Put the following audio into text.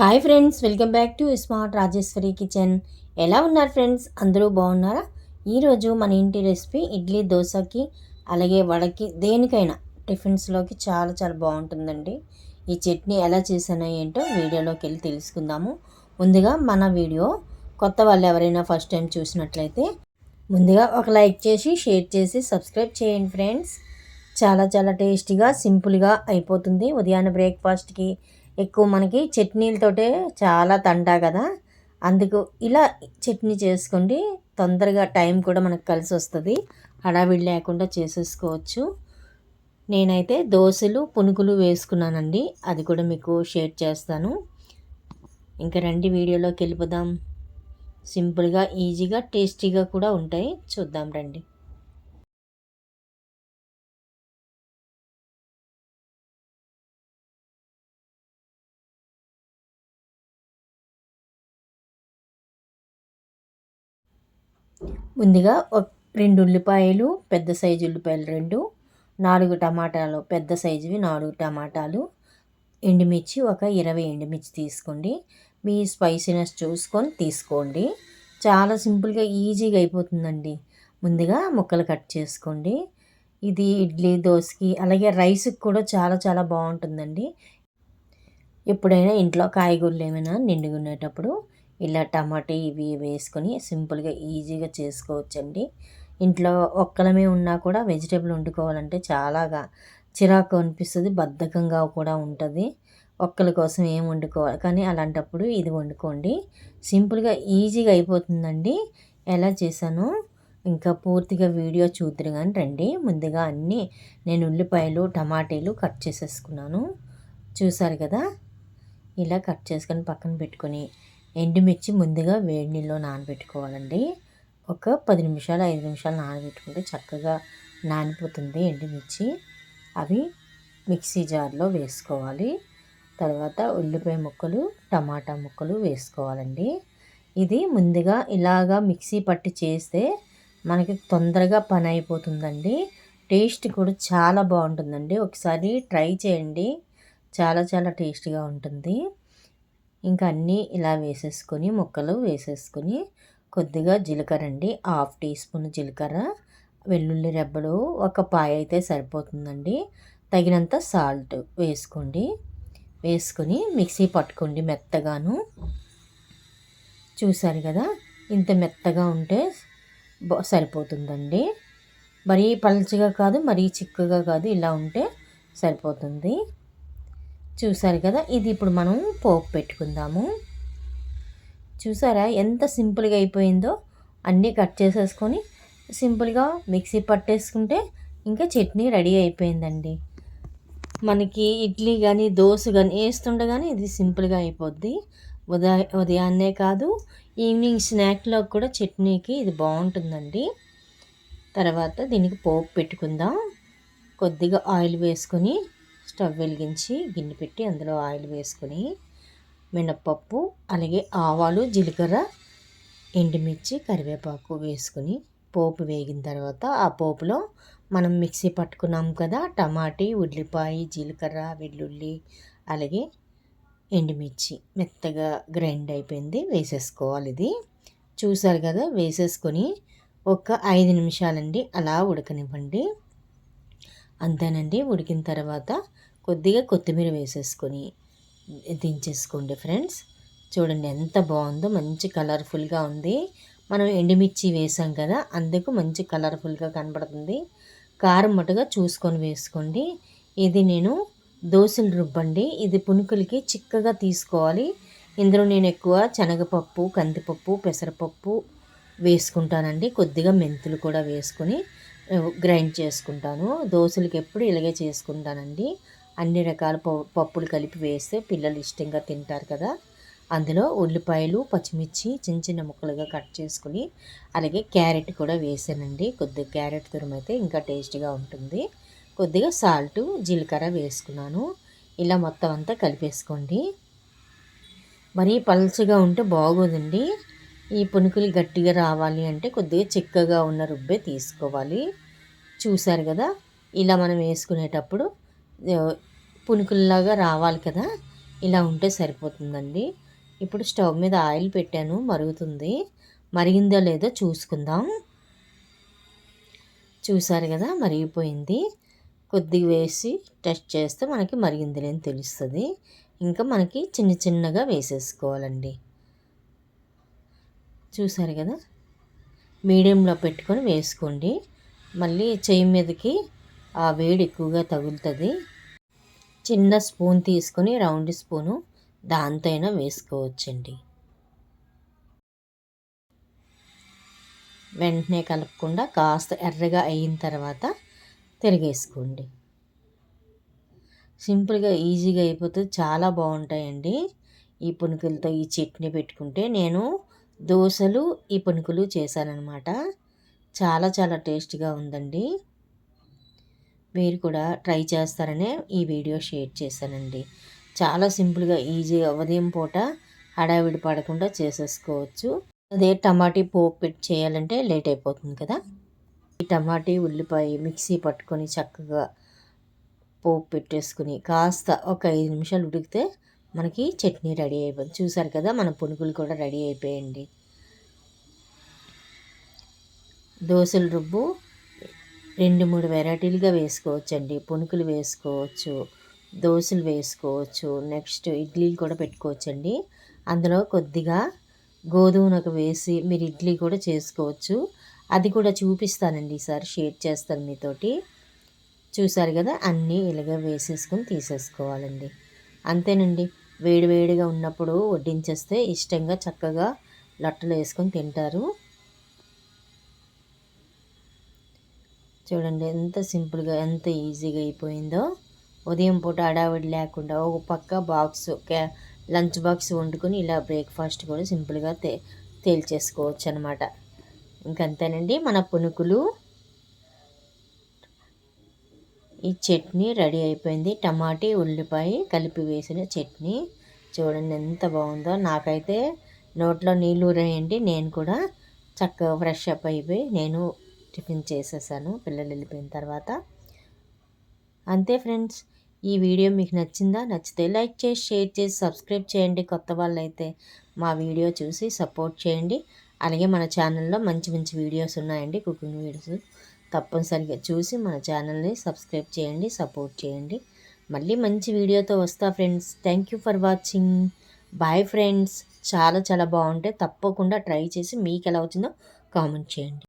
Hi friends welcome back to smart Rajeshwari kitchen. ఎలా ఉన్నారు friends? అందరూ బాగున్నారా? ఈరోజు మన ఇంటి రెసిపీ ఇడ్లీ దోశకి అలాగే వడకి దేనికైనా టిఫిన్స్లోకి చాలా చాలా బాగుంటుందండి. ఈ చట్నీ ఎలా చేసానో ఏంటో వీడియోలోకి వెళ్ళి తెలుసుకుందాము. ముందుగా మన వీడియో కొత్త వాళ్ళు ఎవరైనా ఫస్ట్ టైం చూసినట్లయితే ముందుగా ఒక లైక్ చేసి షేర్ చేసి సబ్స్క్రైబ్ చేయండి ఫ్రెండ్స్. చాలా చాలా టేస్టీగా సింపుల్గా అయిపోతుంది ఉదయాన్నే బ్రేక్ఫాస్ట్కి. ఎక్కువ మనకి చట్నీలతోటే చాలా తంటా కదా. అందుకు ఇలా చట్నీ చేసుకోండి. తొందరగా టైం కూడా మనకు కలిసి వస్తుంది హడావిడి లేకుండా చేసేసుకోవచ్చు. నేనైతే దోశలు పునుకులు వేసుకున్నానండి. అది కూడా మీకు షేర్ చేస్తాను. ఇంకా రండి వీడియోలోకి వెళ్ళిపోదాం. సింపుల్గా ఈజీగా టేస్టీగా కూడా ఉంటాయి. చూద్దాం రండి. ముందుగా ఒక రెండు ఉల్లిపాయలు పెద్ద సైజు ఉల్లిపాయలు రెండు నాలుగు టమాటాలు పెద్ద సైజువి నాలుగు టమాటాలు ఎండుమిర్చి ఒక ఇరవై ఎండుమిర్చి తీసుకోండి. మీ స్పైసీనెస్ చూసుకొని తీసుకోండి. చాలా సింపుల్గా ఈజీగా అయిపోతుందండి. ముందుగా ముక్కలు కట్ చేసుకోండి. ఇది ఇడ్లీ దోశకి అలాగే రైస్కి కూడా చాలా చాలా బాగుంటుందండి. ఎప్పుడైనా ఇంట్లో కాయగూరలు ఏమైనా నిండుగునేటప్పుడు ఇలా టమాటా ఇవి వేసుకొని సింపుల్గా ఈజీగా చేసుకోవచ్చండి. ఇంట్లో ఒక్కలమే ఉన్నా కూడా వెజిటేబుల్ వండుకోవాలంటే చాలాగా చిరాకు అనిపిస్తుంది బద్ధకంగా కూడా ఉంటుంది. ఒక్కల కోసం ఏం వండుకోవాలి? కానీ అలాంటప్పుడు ఇది వండుకోండి. సింపుల్గా ఈజీగా అయిపోతుందండి. ఎలా చేశానో? ఇంకా పూర్తిగా వీడియో చూద్దరు కానీ రండి. ముందుగా అన్నీ నేను ఉల్లిపాయలు టమాటీలు కట్ చేసేసుకున్నాను. చూసారు కదా? ఇలా కట్ చేసుకొని పక్కన పెట్టుకొని ఎండుమిర్చి ముందుగా వేడి నీళ్ళలో నానబెట్టుకోవాలండి. ఒక పది నిమిషాలు ఐదు నిమిషాలు నానబెట్టుకుంటే చక్కగా నానిపోతుంది ఎండుమిర్చి. అవి మిక్సీ జార్లో వేసుకోవాలి. తర్వాత ఉల్లిపాయ ముక్కలు టమాటా ముక్కలు వేసుకోవాలండి. ఇది ముందుగా ఇలాగా మిక్సీ పట్టి చేస్తే మనకి తొందరగా పని అయిపోతుందండి. టేస్ట్ కూడా చాలా బాగుంటుందండి. ఒకసారి ట్రై చేయండి. చాలా చాలా టేస్టీగా ఉంటుంది. ఇంకా అన్నీ ఇలా వేసేసుకొని ముక్కలు వేసేసుకొని కొద్దిగా జీలకర్ర అండి. హాఫ్ టీ స్పూన్ జీలకర్ర వెల్లుల్లి రెబ్బలు ఒక పాయ అయితే సరిపోతుందండి. తగినంత సాల్ట్ వేసుకోండి. వేసుకొని మిక్సీ పట్టుకోండి మెత్తగాను. చూసారు కదా ఇంత మెత్తగా ఉంటే సరిపోతుందండి. మరీ పలుచగా కాదు మరీ చిక్కగా కాదు ఇలా ఉంటే సరిపోతుంది. చూసారు కదా? ఇది ఇప్పుడు మనం పోపు పెట్టుకుందాము. చూసారా? ఎంత సింపుల్గా అయిపోయిందో? అన్నీ కట్ చేసేసుకొని సింపుల్గా మిక్సీ పట్టేసుకుంటే ఇంకా చట్నీ రెడీ అయిపోయిందండి. మనకి ఇడ్లీ కానీ దోశ కానీ వేస్తుండగానే ఇది సింపుల్గా అయిపోద్ది. ఉదయ ఉదయాన్నే కాదు ఈవినింగ్ స్నాక్లో కూడా చట్నీకి ఇది బాగుంటుందండి. తర్వాత దీనికి పోపు పెట్టుకుందాం. కొద్దిగా ఆయిల్ వేసుకొని స్టవ్ వెలిగించి గిన్నె పెట్టి అందులో ఆయిల్ వేసుకొని మినప్పప్పు అలాగే ఆవాలు జీలకర్ర ఎండుమిర్చి కరివేపాకు వేసుకుని పోపు వేగిన తర్వాత ఆ పోపులో మనం మిక్సీ పట్టుకున్నాం కదా టమాటీ ఉల్లిపాయ జీలకర్ర వెల్లుల్లి అలాగే ఎండుమిర్చి మెత్తగా గ్రైండ్ అయిపోయింది వేసేసుకోవాలి ఇది. చూసారు కదా వేసేసుకొని ఒక ఐదు నిమిషాలండి అలా ఉడకనివ్వండి. అంతేనండి. ఉడికిన తర్వాత కొద్దిగా కొత్తిమీర వేసేసుకొని దించేసుకోండి ఫ్రెండ్స్. చూడండి ఎంత బాగుందో మంచి కలర్ఫుల్గా ఉంది. మనం ఎండుమిర్చి వేసాం కదా అందుకు మంచి కలర్ఫుల్గా కనబడుతుంది. కారం మటుగా చూసుకొని వేసుకోండి. ఇది నేను దోశలు రుబ్బండి ఇది పునుకులకి చిక్కగా తీసుకోవాలి. ఇందులో నేను ఎక్కువ శనగపప్పు కందిపప్పు పెసరపప్పు వేసుకుంటానండి. కొద్దిగా మెంతులు కూడా వేసుకొని గ్రైండ్ చేసుకుంటాను. దోశలకి ఎప్పుడు ఇలాగే చేసుకుంటానండి. అన్ని రకాల పప్పులు కలిపి వేస్తే పిల్లలు ఇష్టంగా తింటారు కదా. అందులో ఉల్లిపాయలు పచ్చిమిర్చి చిన్న చిన్న ముక్కలుగా కట్ చేసుకుని అలాగే క్యారెట్ కూడా వేసానండి. కొద్దిగా క్యారెట్ తురమైతే ఇంకా టేస్టీగా ఉంటుంది. కొద్దిగా సాల్ట్ జీలకర్ర వేసుకున్నాను. ఇలా మొత్తం అంతా కలిపేసుకోండి. మరీ పల్చగా ఉంటే బాగోదండి. ఈ పునుకులు గట్టిగా రావాలి అంటే కొద్దిగా చిక్కగా ఉన్న రుబ్బే తీసుకోవాలి. చూశారు కదా? ఇలా మనం వేసుకునేటప్పుడు పునుకుల్లాగా రావాలి కదా? ఇలా ఉంటే సరిపోతుందండి. ఇప్పుడు స్టవ్ మీద ఆయిల్ పెట్టాను మరుగుతుంది. మరిగిందో లేదో చూసుకుందాం. చూసారు కదా? మరిగిపోయింది. కొద్దిగా వేసి టెస్ట్ చేస్తే మనకి మరిగింది లేని తెలుస్తుంది. ఇంకా మనకి చిన్న చిన్నగా వేసేసుకోవాలండి. చూసారు కదా? మీడియంలో పెట్టుకొని వేసుకోండి. మళ్ళీ చెయ్యి మీదకి ఆ వేడి ఎక్కువగా తగులుతుంది. చిన్న స్పూన్ తీసుకొని రౌండ్ స్పూను దాంతో అయినా వేసుకోవచ్చండి. వెంటనే కలపకుండా కాస్త ఎర్రగా అయిన తర్వాత తిరిగేసుకోండి. సింపుల్గా ఈజీగా అయిపోతుంది. చాలా బాగుంటాయండి. ఈ పునుకులతో ఈ చట్నీ పెట్టుకుంటే నేను దోశలు ఈ పునుకులు చేశానన్నమాట. చాలా చాలా టేస్ట్గా ఉందండి. మీరు కూడా ట్రై చేస్తారనే ఈ వీడియో షేర్ చేశానండి. చాలా సింపుల్గా ఈజీగా ఉదయం పూట హడావిడి పడకుండా చేసేసుకోవచ్చు. అదే టమాటీ పోపు పెట్టి చేయాలంటే లేట్ అయిపోతుంది కదా. ఈ టమాటీ ఉల్లిపాయ మిక్సీ పట్టుకొని చక్కగా పోపు పెట్టేసుకుని కాస్త ఒక ఐదు నిమిషాలు ఉడికితే మనకి చట్నీ రెడీ అయిపోయింది చూసారు కదా మన పునుగులు కూడా రెడీ అయిపోయండి దోశల రుబ్బు రెండు మూడు వెరైటీలుగా వేసుకోవచ్చు అండి పునుకులు వేసుకోవచ్చు దోశలు వేసుకోవచ్చు నెక్స్ట్ ఇడ్లీలు కూడా పెట్టుకోవచ్చండి. అందులో కొద్దిగా గోధుమనకు వేసి మీరు ఇడ్లీ కూడా చేసుకోవచ్చు. అది కూడా చూపిస్తానండి ఈసారి షేర్ చేస్తాను మీతోటి. చూసారు కదా అన్నీ ఇలాగ వేసేసుకొని తీసేసుకోవాలండి. అంతేనండి. వేడివేడిగా ఉన్నప్పుడు వడ్డించేస్తే ఇష్టంగా చక్కగా లొట్టలు వేసుకొని తింటారు. చూడండి ఎంత సింపుల్గా ఎంత ఈజీగా అయిపోయిందో. ఉదయం పూట అడావిడి లేకుండా ఒక పక్క బాక్స్ లంచ్ బాక్స్ వండుకొని ఇలా బ్రేక్ఫాస్ట్ కూడా సింపుల్గా తే తేల్చేసుకోవచ్చు అనమాట ఇంకంతేనండి మన పునుకులు. ఈ చట్నీ రెడీ అయిపోయింది. టమాటీ ఉల్లిపాయ కలిపి వేసిన చట్నీ. చూడండి ఎంత బాగుందో. నాకైతే నోట్లో నీళ్ళు ఊరేయండి. నేను కూడా చక్కగా ఫ్రెష్ అప్ అయిపోయి నేను టిఫిన్ చేసేసాను. పిల్లలు వెళ్ళిపోయిన తర్వాత. అంతే ఫ్రెండ్స్. ఈ వీడియో మీకు నచ్చిందా? నచ్చితే లైక్ చేసి షేర్ చేసి సబ్స్క్రైబ్ చేయండి. కొత్త వాళ్ళైతే మా వీడియో చూసి సపోర్ట్ చేయండి. అలాగే మన ఛానల్లో మంచి మంచి వీడియోస్ ఉన్నాయండి కుకింగ్ వీడియోస్. తప్పనిసరిగా చూసి మన ఛానల్ని సబ్స్క్రైబ్ చేయండి సపోర్ట్ చేయండి. మళ్ళీ మంచి వీడియోతో వస్తా friends. Thank you for watching. Bye friends. చాలా చాలా బాగుంటాయి తప్పకుండా ట్రై చేసి మీకు ఎలా వచ్చిందో కామెంట్ చేయండి.